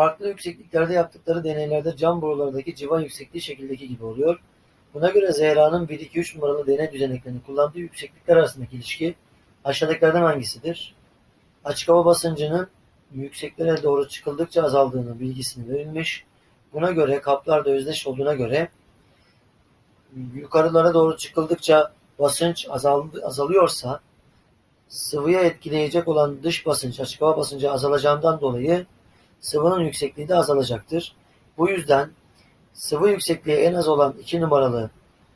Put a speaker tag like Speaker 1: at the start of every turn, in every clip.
Speaker 1: Farklı yüksekliklerde yaptıkları deneylerde cam borulardaki civa yüksekliği şekildeki gibi oluyor. Buna göre Zehra'nın 1-2-3 numaralı deney düzeneklerini kullandığı yükseklikler arasındaki ilişki aşağıdakilerden hangisidir? Açık hava basıncının yükseklere doğru çıkıldıkça azaldığını bilgisini verilmiş. Buna göre kaplarda özdeş olduğuna göre yukarılara doğru çıkıldıkça basınç azal, azalıyorsa sıvıya etkileyecek olan dış basınç açık hava basıncı azalacağından dolayı sıvının yüksekliği de azalacaktır. Bu yüzden sıvı yüksekliği en az olan 2 numaralı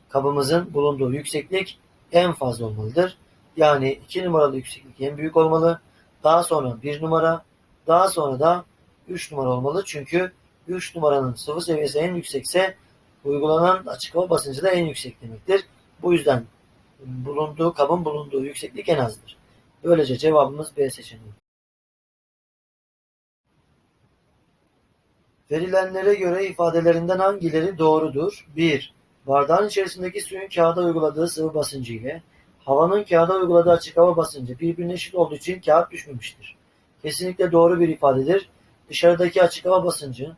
Speaker 1: kabımızın bulunduğu yükseklik en fazla olmalıdır. Yani 2 numaralı yükseklik en büyük olmalı. Daha sonra 1 numara, daha sonra da 3 numara olmalı. Çünkü 3 numaranın sıvı seviyesi en yüksekse uygulanan açık hava basıncı da en yüksek demektir. Bu yüzden bulunduğu kabın bulunduğu yükseklik en azdır. Böylece cevabımız B seçeneği. Verilenlere göre ifadelerinden hangileri doğrudur? 1. Bardağın içerisindeki suyun kağıda uyguladığı sıvı basıncı ile havanın kağıda uyguladığı açık hava basıncı birbirine eşit olduğu için kağıt düşmemiştir. Kesinlikle doğru bir ifadedir. Dışarıdaki açık hava basıncı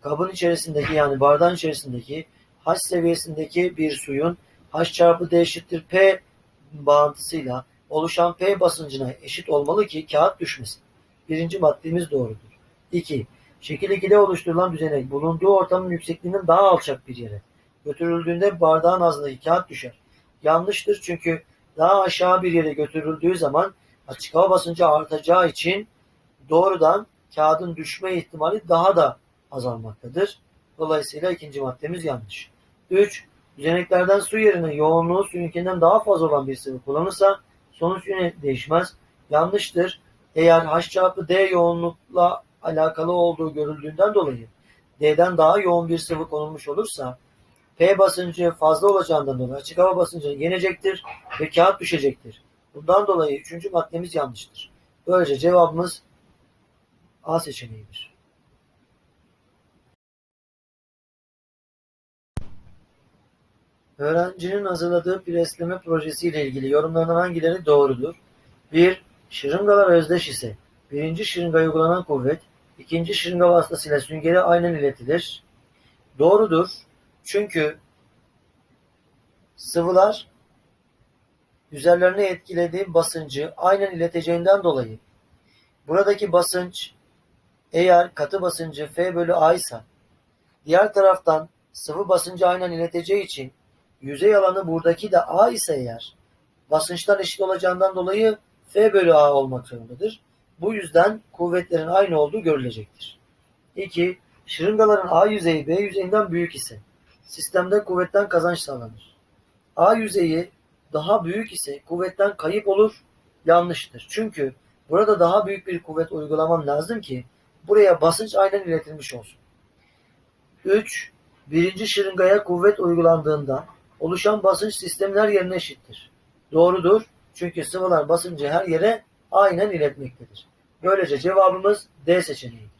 Speaker 1: kabın içerisindeki yani bardağın içerisindeki H seviyesindeki bir suyun H çarpı D eşittir P bağıntısıyla oluşan P basıncına eşit olmalı ki kağıt düşmesin. Birinci maddemiz doğrudur. 2. Şekil 2'de oluşturulan düzenek bulunduğu ortamın yüksekliğinden daha alçak bir yere götürüldüğünde bardağın ağzındaki kağıt düşer. Yanlıştır çünkü daha aşağı bir yere götürüldüğü zaman açık hava basıncı artacağı için doğrudan kağıdın düşme ihtimali daha da azalmaktadır. Dolayısıyla ikinci maddemiz yanlış. 3. Düzeneklerden su yerine yoğunluğu suyunkinden daha fazla olan bir sıvı kullanırsa sonuç yine değişmez. Yanlıştır. Eğer H çarpı D yoğunlukla alakalı olduğu görüldüğünden dolayı D'den daha yoğun bir sıvı konulmuş olursa P basıncı fazla olacağından dolayı açık hava basıncını yenecektir ve kağıt düşecektir. Bundan dolayı üçüncü maddemiz yanlıştır. Böylece cevabımız A seçeneğidir. Öğrencinin hazırladığı presleme projesi ile ilgili yorumlarından hangileri doğrudur? 1. Şırıngalar özdeş ise birinci şırıngaya uygulanan kuvvet ikinci şırınga vasıtasıyla süngere aynen iletilir. Doğrudur. Çünkü sıvılar üzerlerine etkilediği basıncı aynen ileteceğinden dolayı buradaki basınç eğer katı basıncı F bölü A ise diğer taraftan sıvı basıncı aynen ileteceği için yüzey alanı buradaki de A ise eğer basınçlar eşit olacağından dolayı F bölü A olmak zorundadır. Bu yüzden kuvvetlerin aynı olduğu görülecektir. 2. Şırıngaların A yüzeyi B yüzeyinden büyük ise sistemde kuvvetten kazanç sağlanır. A yüzeyi daha büyük ise kuvvetten kayıp olur, yanlıştır. Çünkü burada daha büyük bir kuvvet uygulaman lazım ki buraya basınç aynen iletilmiş olsun. 3. Birinci şırıngaya kuvvet uygulandığında oluşan basınç sistemin her yerine eşittir. Doğrudur. Çünkü sıvılar basıncı her yere aynen iletmektedir. Böylece cevabımız D seçeneği.